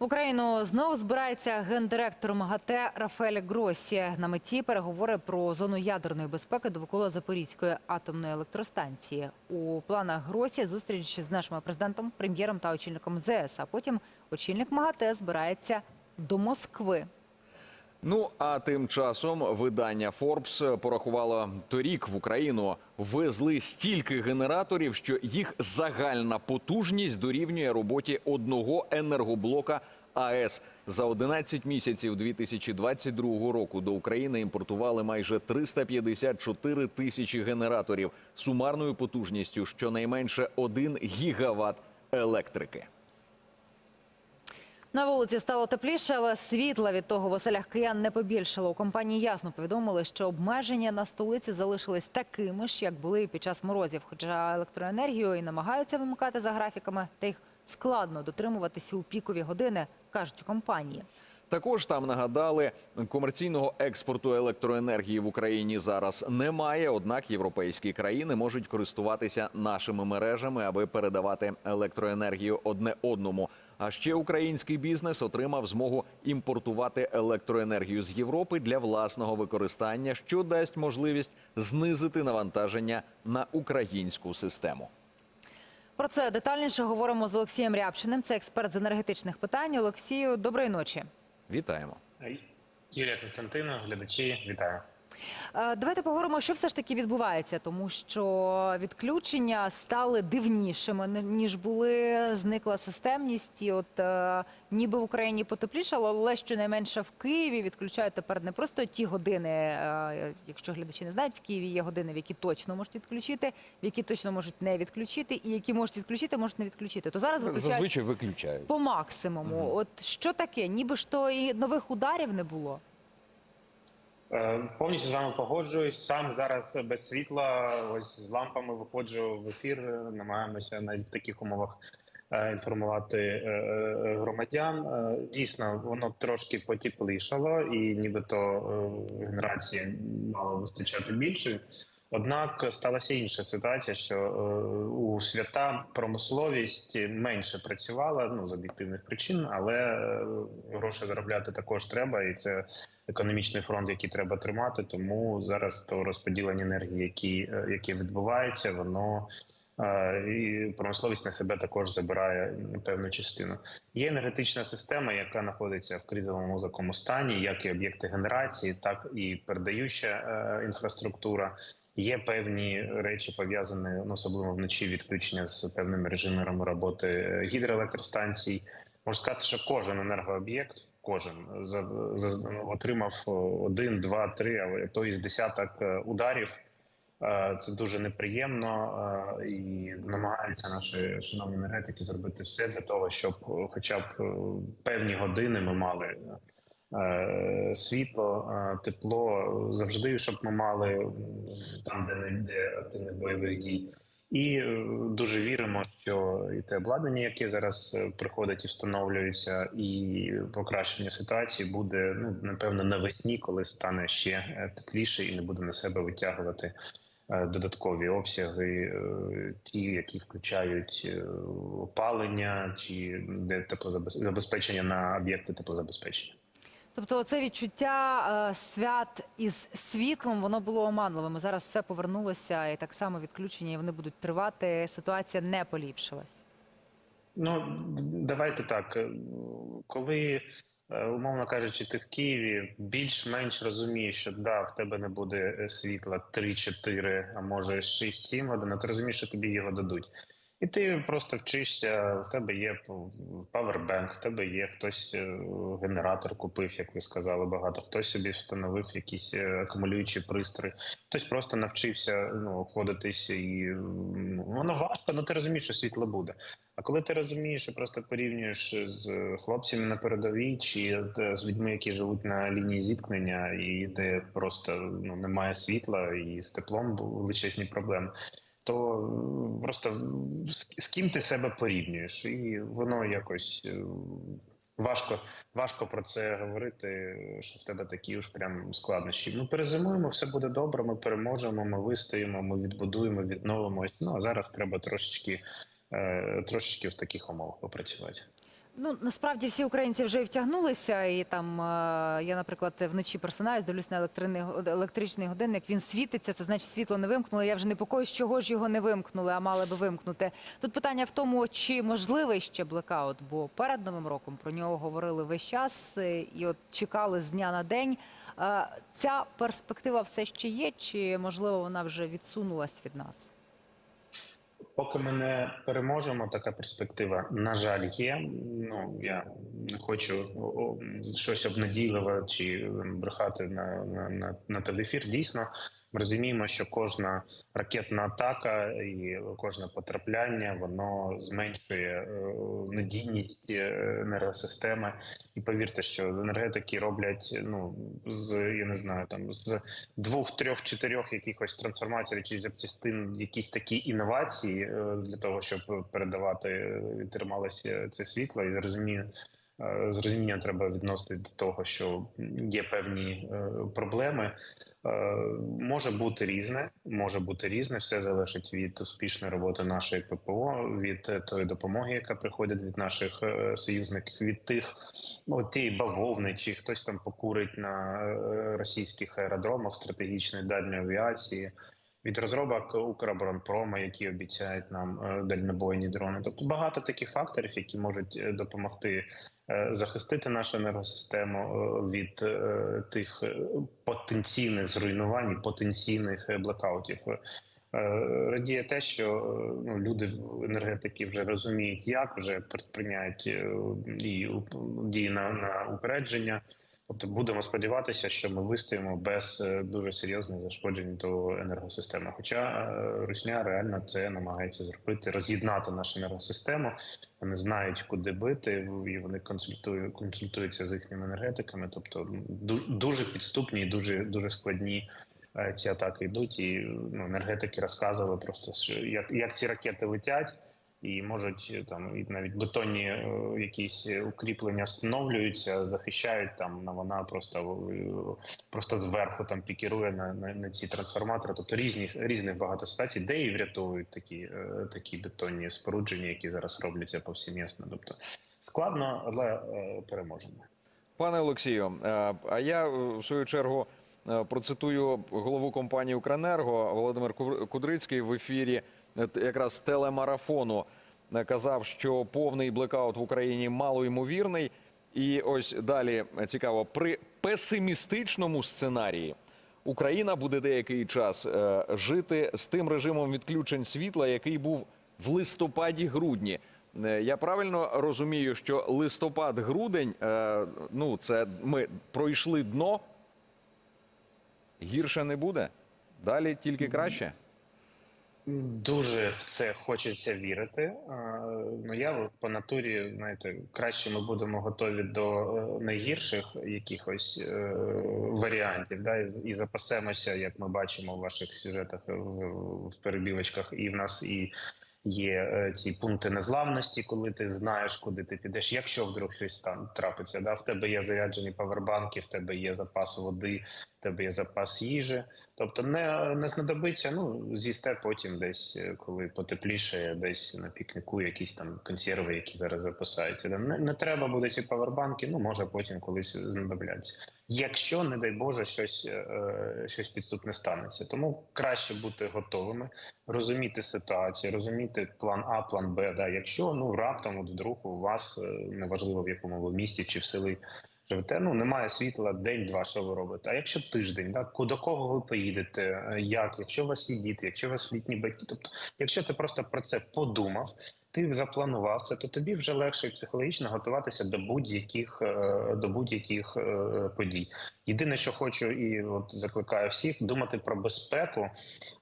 В Україну знову збирається гендиректор МАГАТЕ Рафаель Гросі. На меті переговори про зону ядерної безпеки довкола Запорізької атомної електростанції. У планах Гросі зустріч з нашим президентом, прем'єром та очільником ЗС. А потім очільник МАГАТЕ збирається до Москви. Ну а тим часом видання Forbes порахувало торік в Україну везли стільки генераторів, що їх загальна потужність дорівнює роботі одного енергоблока АЕС. За 11 місяців 2022 року до України імпортували майже 354 тисячі генераторів сумарною потужністю щонайменше 1 гігават електрики. На вулиці стало тепліше, але світла від того в оселях киян не побільшало. У компанії ясно повідомили, що обмеження на столицю залишились такими ж, як були під час морозів. Хоча електроенергію і намагаються вимикати за графіками, та їх складно дотримуватися у пікові години, кажуть у компанії. Також там нагадали, комерційного експорту електроенергії в Україні зараз немає. Однак європейські країни можуть користуватися нашими мережами, аби передавати електроенергію одне одному. А ще український бізнес отримав змогу імпортувати електроенергію з Європи для власного використання, що дасть можливість знизити навантаження на українську систему. Про це детальніше говоримо з Олексієм Рябчиним. Це експерт з енергетичних питань. Олексію, доброї ночі. Вітаємо. Юлія Константина, глядачі, вітаю. Е, Давайте поговоримо, що все ж таки відбувається, тому що відключення стали дивнішими ніж були. Зникла системність, і от е, ніби в Україні потеплішало, але щонайменше в Києві відключають тепер не просто ті години. е, якщо глядачі не знають, в Києві є години, в які точно можуть відключити, в які точно можуть не відключити, і які можуть відключити, можуть не відключити. То зараз виключають Зазвичай виключають. по максимуму. От що таке? Ніби ж то і нових ударів не було. Е, Повністю з вами погоджуюсь. Сам зараз без світла, ось з лампами виходжу в ефір. е, Намагаємося навіть в таких умовах е, інформувати громадян. Дійсно, воно трошки потіплішало, і нібито генерації мало вистачати більше. Однак сталася інша ситуація, що е, у свята промисловість менше працювала ну з об'єктивних причин, але е, гроші заробляти також треба, і це економічний фронт, який треба тримати. Тому зараз то розподілення енергії, які, е, яке відбувається, воно і промисловість на себе також забирає певну частину. Є енергетична система, яка знаходиться в кризовому такому стані, як і об'єкти генерації, так і передаюча інфраструктура. Є певні речі пов'язані ну, особливо вночі відключення з певними режимами роботи е, гідроелектростанцій. Можу сказати, що кожен енергооб'єкт, кожен ну, отримав один, два, три, а то із десяток е, ударів. Е, Це дуже неприємно е, і намагаються наші шановні енергетики зробити все для того, щоб е, хоча б е, певні години ми мали е, світло, е, тепло завжди, щоб ми мали там, де не йде активних бойових дій. І е, дуже віримо, що і те обладнання, яке зараз е, приходить і встановлюється, і покращення ситуації буде ну напевно навесні, коли стане ще е, тепліше і не буде на себе витягувати е, додаткові обсяги, е, ті, які включають е, опалення чи де теплозабезпечення на об'єкти теплозабезпечення. Тобто, це відчуття е, свят із світлом воно було оманливим. Зараз все повернулося, і так само відключення, і вони будуть тривати. Ситуація не поліпшилась. Ну давайте так. е, Коли е, умовно кажучи, ти в Києві більш-менш розумієш, що да, в тебе не буде світла 3-4, а може 6-7 годин, ти розумієш, що тобі його дадуть. І ти просто вчишся, в тебе є павербенк, в тебе є хтось е, генератор купив, як ви сказали, багато. Хтось собі встановив якісь е, акумулюючі пристрої, хтось просто навчився ну, обходитись, і воно важко, але ти розумієш, що світло буде. А коли ти розумієш і просто порівнюєш з хлопцями на передовій чи е, з людьми, які живуть на лінії зіткнення, і де просто ну немає світла і з теплом величезні проблеми, то просто з, з ким ти себе порівнюєш, і воно якось е, важко, важко про це говорити, що в тебе такі уж прям складнощі. Ми перезимуємо, все буде добре. Ми переможемо, ми вистоїмо, ми відбудуємо, відновимось. Ну а зараз треба трошечки, е, трошечки в таких умовах попрацювати. Ну насправді всі українці вже втягнулися, і там е, я, наприклад, вночі просинаюсь, дивлюсь на електричний, електричний годинник. Він світиться. Це значить, світло не вимкнули. Я вже непокоюсь, чого ж його не вимкнули, а мали би вимкнути. Тут питання в тому, чи можливий ще блекаут, бо перед новим роком про нього говорили весь час е, і от чекали з дня на день. Е, Ця перспектива все ще є, чи можливо вона вже відсунулась від нас? Поки ми не переможемо, така перспектива, на жаль, є. Ну я не хочу щось обнадійливе чи брехати на, на, на, на телефір. Дійсно, ми розуміємо, що кожна ракетна атака і кожне потрапляння воно зменшує е, надійність е, енергосистеми. І повірте, що енергетики роблять ну з я не знаю, там з двох, трьох, чотирьох якихось трансформацій чи запчастин, якісь такі інновації е, для того, щоб передавати трималося це світло, і зрозумію. Е, З розумінням треба відноситись до того, що є певні е, проблеми. Е, може бути різне, може бути різне. Все залежить від успішної роботи нашої ППО, від тої допомоги, яка приходить від наших союзників, від тих ну, тієї бавовни, чи хтось там покурить на російських аеродромах стратегічної дальньої авіації. Від розробок Укроборонпрома, які обіцяють нам дальнобойні дрони, тобто багато таких факторів, які можуть допомогти захистити нашу енергосистему е, від е, тих е, потенційних зруйнувань, потенційних е, блекаутів. Е, Радіє те, що е, ну, люди енергетики вже розуміють, як вже предприйняють е, і дії на, на упередження. Тобто будемо сподіватися, що ми вистоїмо без е, дуже серйозних зашкоджень до енергосистеми. Хоча е, Русня реально це намагається зробити, роз'єднати нашу енергосистему. Вони знають, куди бити, і вони консультують консультуються з їхніми енергетиками. Тобто дуже підступні і дуже дуже складні е, ці атаки йдуть. І ну, енергетики розказували просто як, як ці ракети летять. І можуть е, там і навіть бетонні е, якісь укріплення встановлюються, захищають там. на вона просто е, просто зверху там пікірує на, на, на ці трансформатори. Тобто різних різних багато ситуацій, де і врятовують такі, е, такі бетонні спорудження, які зараз робляться повсімісно. Тобто складно, але е, переможемо. Пане Олексію, е, а я е, в свою чергу е, процитую голову компанії Укренерго Володимир Ку- Кудрицький в ефірі е, якраз телемарафону казав, що повний блекаут в Україні малоймовірний. І ось далі е, цікаво, при песимістичному сценарії Україна буде деякий час е, жити з тим режимом відключень світла, який був в листопаді-грудні. Е, Я правильно розумію, що листопад-грудень, ну це ми пройшли дно, гірше не буде. Далі тільки краще. Дуже в це хочеться вірити. Ну я по натурі, знаєте, краще ми будемо готові до е, найгірших якихось е, варіантів, да, і, запасемося, як ми бачимо в ваших сюжетах в, перебівочках, і в нас і є е, ці пункти незламності, коли ти знаєш, куди ти підеш. Якщо вдруг щось там трапиться, да, в тебе є заряджені павербанки, в тебе є запас води, тебе є запас їжі. Тобто не, не знадобиться, ну з'їсте потім десь, е, коли потепліше, десь на пікніку якісь там консерви, які зараз запасаються. Не, не треба буде ці павербанки, ну може потім колись знадобляться. Якщо, не дай Боже, щось, е, щось підступне станеться. Тому краще бути готовими, розуміти ситуацію, розуміти план А, план Б. Да. Якщо ну раптом от вдруг у вас е, неважливо в якому ви місті чи в селі живете, ну немає світла день-два, що ви робите. А якщо тиждень, да, до кого ви поїдете, е, як, якщо у вас є діти, якщо у вас літні батьки, тобто, якщо ти просто про це подумав, ти запланував це, то тобі вже легше психологічно готуватися до будь-яких е, до будь-яких е, подій. Єдине, що хочу, і от закликаю всіх думати про безпеку.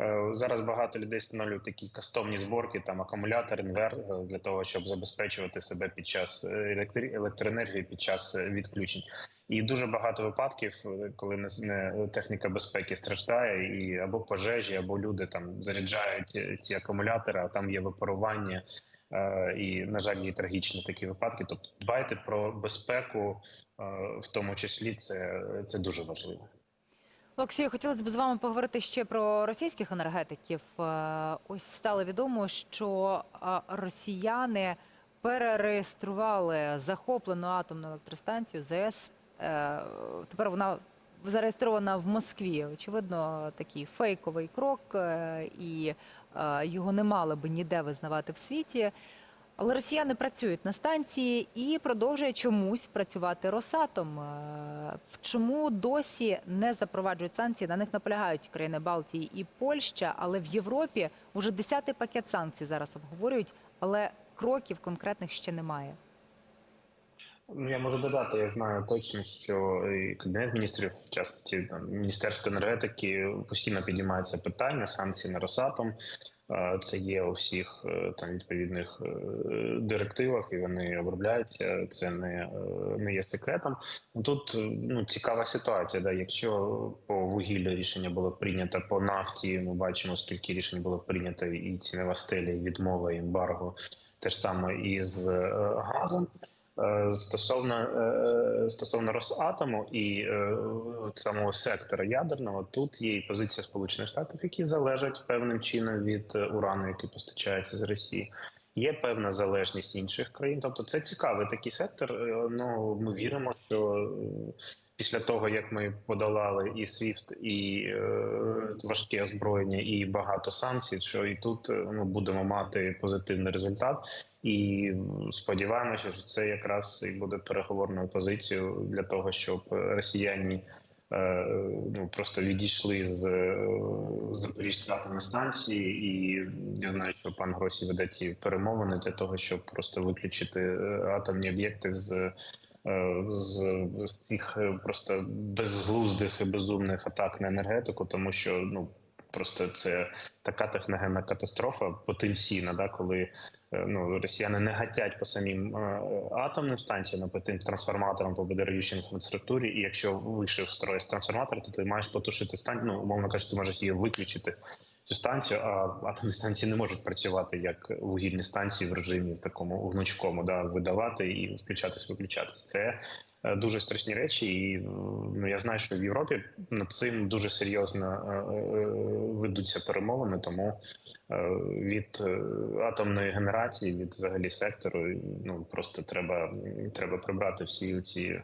Е, Зараз багато людей встановлюють такі кастомні зборки, там акумулятор, інвер для того, щоб забезпечувати себе під час електроенергії під час відключень. І дуже багато випадків, е, коли не, не техніка безпеки страждає, і або пожежі, або люди там заряджають е, ці акумулятори, а там є випарування. Е, І на жаль, є трагічні такі випадки. Тобто дбайте про безпеку, е, в тому числі це, це дуже важливо. Олексію, хотілося б з вами поговорити ще про російських енергетиків. Е, Ось стало відомо, що е, росіяни перереєстрували захоплену атомну електростанцію ЗС. Е, Тепер вона зареєстрована в Москві. Очевидно, такий фейковий крок, е, і е, його не мали би ніде визнавати в світі. Але росіяни працюють на станції і продовжує чомусь працювати Росатом. Чому досі не запроваджують санкції? На них наполягають країни Балтії і Польща, але в Європі вже десятий пакет санкцій зараз обговорюють, але кроків конкретних ще немає. Ну, я можу додати, я знаю точно, що і Кабінет міністрів, в там, Міністерство енергетики, постійно підіймається питання санкцій на Росатом. Е, Це є у всіх е, там відповідних е, директивах, і вони обробляються. Це не, не є секретом. Тут ну цікава ситуація. Да, якщо по вугіллю рішення було прийнято по нафті, ми бачимо, скільки рішень було прийнято, і цінова стеля, і відмова, ембарго, те ж саме і з е, газом. Е, Стосовно е, стосовно Росатому і е, самого сектора ядерного, тут є і позиція Сполучених Штатів, які залежать певним чином від е, урану, який постачається з Росії. Є певна залежність інших країн. Тобто, це цікавий такий сектор. Е, Ну ми віримо, що е, після того як ми подолали і SWIFT, і е, важке озброєння, і багато санкцій, що і тут е, ну будемо мати позитивний результат. І сподіваємося, що це якраз і буде переговорною позицією для того, щоб росіяни е, ну просто відійшли з е, Запорізької атомної станції, і я знаю, що пан Гросі веде ці перемовини для того, щоб просто виключити е, атомні об'єкти з. З, з тих просто безглуздих і безумних атак на енергетику, тому що ну просто це така техногенна катастрофа потенційна, да, коли е, ну росіяни не гатять по самим е, атомним станціям, по тим трансформаторам по бедерючій інфраструктурі. І якщо вийшов з трансформатора, то ти маєш потушити станцію. Ну умовно кажучи, ти можеш її виключити. Цю станцію, а атомні станції не можуть працювати як вугільні станції в режимі такому гнучкому, да, видавати і включатись, виключатись. Це дуже страшні речі, і е, ну я знаю, що в Європі над цим дуже серйозно е, е, ведуться перемовини. Тому е, від е, атомної генерації, від взагалі сектору, ну просто треба треба прибрати всі ці е,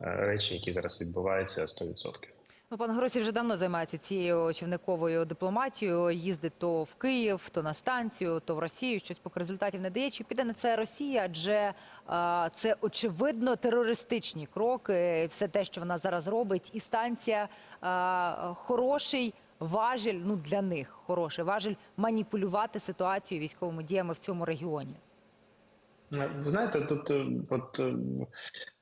речі, які зараз відбуваються 100%. Ну, пан Гросі вже давно займається цією човниковою дипломатією. Їздить то в Київ, то на станцію, то в Росію. Щось поки результатів не дає. Чи піде на це Росія? Адже а, це очевидно терористичні кроки. Все те, що вона зараз робить, і станція а, хороший важіль. Ну для них хороший важіль маніпулювати ситуацією військовими діями в цьому регіоні. Ну, Ви знаєте, тут е, от е,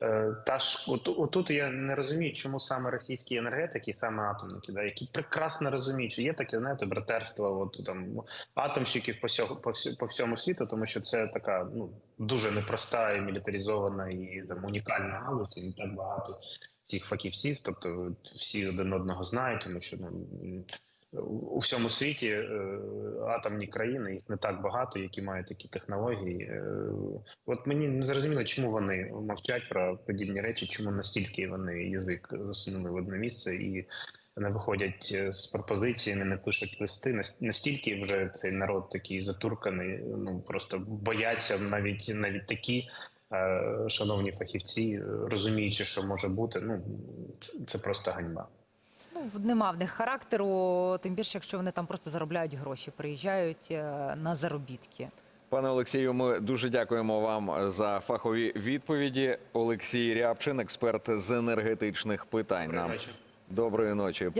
е, та ж от, отут я не розумію, чому саме російські енергетики, саме атомники, да, які прекрасно розуміють, що є таке, знаєте, братерство, от там атомщиків по всю- по всьому світу, тому що це така ну дуже непроста і мілітаризована і там унікальна галузь, і не так багато цих фахівців, тобто всі один одного знають, тому що ну. У всьому світі е, атомні країни їх не так багато, які мають такі технології. Е, от мені не зрозуміло, чому вони мовчать про подібні речі, чому настільки вони язик засунули в одне місце і не виходять е, з пропозиціями, не пишуть листи. Настільки вже цей народ такий затурканий, ну просто бояться навіть навіть такі. Шановні фахівці, розуміючи, що може бути, ну це просто ганьба. В- нема в них характеру, тим більше, якщо вони там просто заробляють гроші, приїжджають е, на заробітки. Пане Олексію, ми дуже дякуємо вам за фахові відповіді. Олексій Рябчин, експерт з енергетичних питань. Нам доброї ночі.